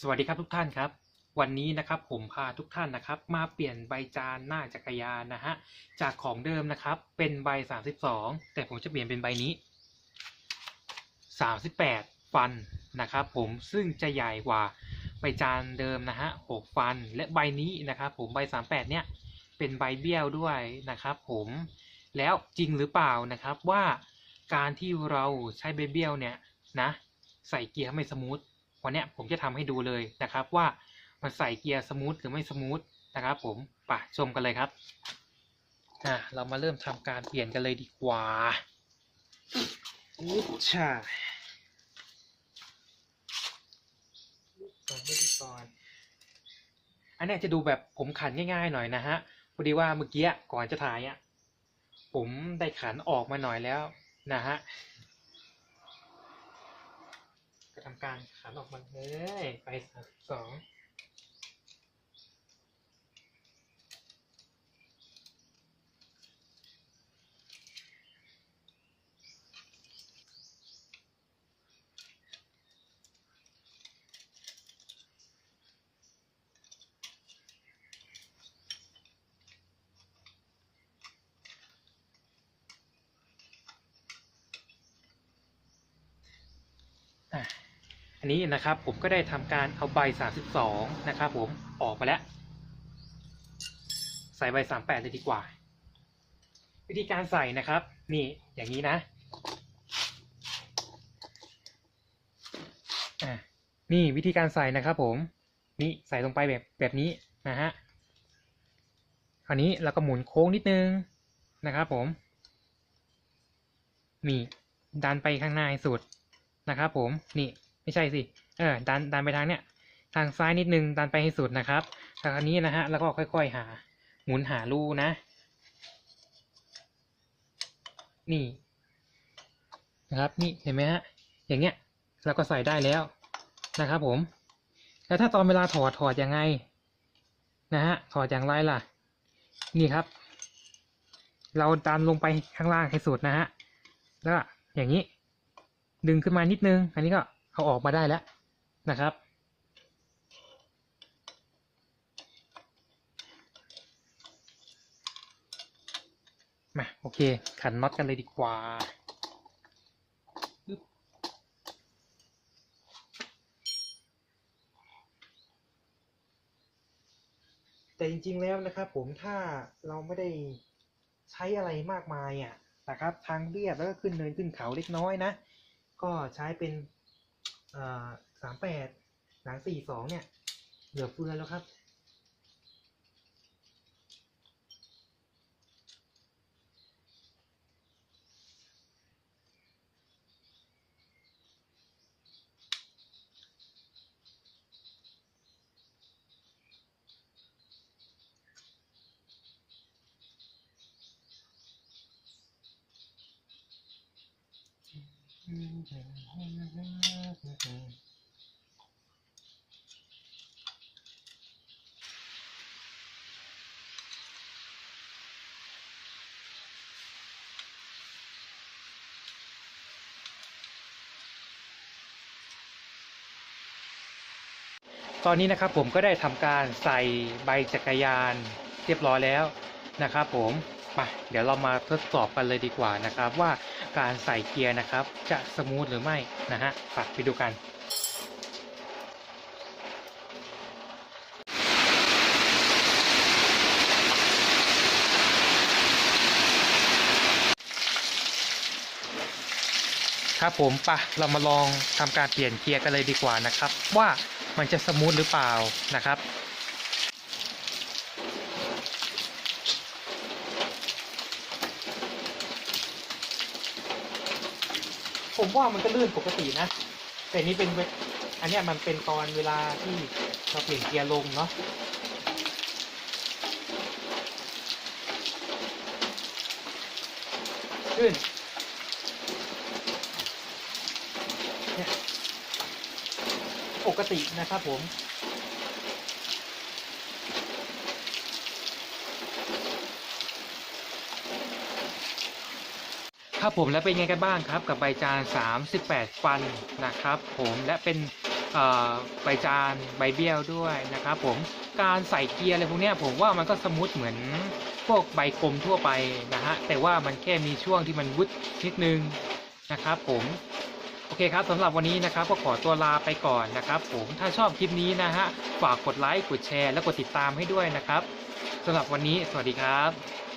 สวัสดีครับทุกท่านครับ วันนี้นะครับผมพาทุกท่านนะครับ มาเปลี่ยนใบจานหน้าจักรยานนะฮะจากของเดิมนะครับ เป็นใบ 32 แต่ผมจะเปลี่ยนเป็นใบนี้ 38 ฟันนะครับผมซึ่งจะใหญ่กว่าใบจานเดิมนะฮะ6ฟันและใบนี้นะครับผมใบ 38 เนี่ยเป็นใบเบี้ยวด้วยนะครับผมแล้วจริงหรือเปล่านะครับว่าการที่เราใช้ใบเบี้ยวเนี่ยนะใส่เกียร์ไม่สมูท วันเนี้ยผมจะทำให้ดูเลยนะครับว่ามันใส่เกียร์สมูทหรือไม่สมูทนะครับผมไป่ะชมกันเลยครับอะเรามาเริ่มทำการเปลี่ยนกันเลยดีกว่าอุ๊บชาก่อนไม่ดีก่อนอันเนี้ยจะดูแบบผมขันง่ายๆหน่อยนะฮะพอดีว่าเมื่อกี้ก่อนจะถ่ายอะผมได้ขันออกมาหน่อยแล้วนะฮะก็ ทำการขันออกมาเลยไปสามสองอะ อันนี้นะครับผมก็ได้ทำการเอาใบ 32 นะครับผมออกไปแล้ว ใส่ใบ 38 เลยดีกว่า วิธีการใส่นะครับ นี่อย่างนี้นะอะนี่วิธีการใส่นะครับผม นี่ใส่ลงไปแบบแบบนี้นะฮะคราวนี้เราก็หมุนโค้งนิดนึงนะครับผม นี่ดันไปข้างหน้าสุดนะครับผมนี่ ไม่ใช่สิเออดันดันไปทางเนี้ยทางซ้ายนิดนึงดันไปให้สุดนะครับทางนี้นะฮะแล้วก็ค่อย ๆ หา หมุนหารูนะ นี่นะครับนี่เห็นไหมฮะอย่างเงี้ยเราก็ใส่ได้แล้วนะครับผม แล้วถ้าตอนเวลาถอดถอดยังไงนะฮะถอดอย่างไรล่ะ นี่ครับ เราดันลงไปข้างล่างให้สุดนะฮะแล้วอย่างนี้ ดึงขึ้นมานิดนึง อันนี้ก็ เอาออกมาได้แล้วนะครับ มาโอเค ขันน็อตกันเลยดีกว่าแต่จริงๆแล้วนะครับผมถ้าเราไม่ได้ใช้อะไรมากมายอะนะครับทางเรียบแล้วก็ขึ้นเนินขึ้นเขาเล็กน้อยนะ ก็ใช้เป็น สามแปดหลังสี่สองเนี่ย เหลือเฟือแล้วครับ ตอนนี้นะครับผมก็ได้ทำการใส่ใบจักรยานเรียบร้อยแล้วนะครับผม มาเดี๋ยวเรามาทดสอบกันเลยดีกว่านะครับ ว่าการใส่เกียร์นะครับ จะสมูทหรือไม่นะฮะฝากไปดูกันครับผมปะเรามาลองทำการเปลี่ยนเกียร์กันเลยดีกว่านะครับ ว่ามันจะสมูทหรือเปล่านะครับ ผมว่ามันก็ลื่นปกตินะ แต่นี่เป็นเวอันนี้มันเป็นตอนเวลาที่เราเปลี่ยนเกียร์ลงเนาะลื่นเนี่ยปกตินะครับผม ครับผมแล้วเป็นไงกันบ้างครับกับใบจาน 38 ฟันนะครับ ผมและเป็นใบจานใบเบี้ยวด้วยนะครับผมการใส่เกียร์อะไรพวกนี้ผมว่ามันก็สมูทเหมือนพวกใบกลมทั่วไปนะฮะแต่ว่ามันแค่มีช่วงที่มันวุดนิดนึงนะครับผมโอเคครับสำหรับวันนี้นะครับก็ขอตัวลาไปก่อนนะครับ ผมถ้าชอบคลิปนี้นะฮะฝากกดไลค์กดแชร์ และกดติดตามให้ด้วยนะครับสำหรับวันนี้สวัสดีครับ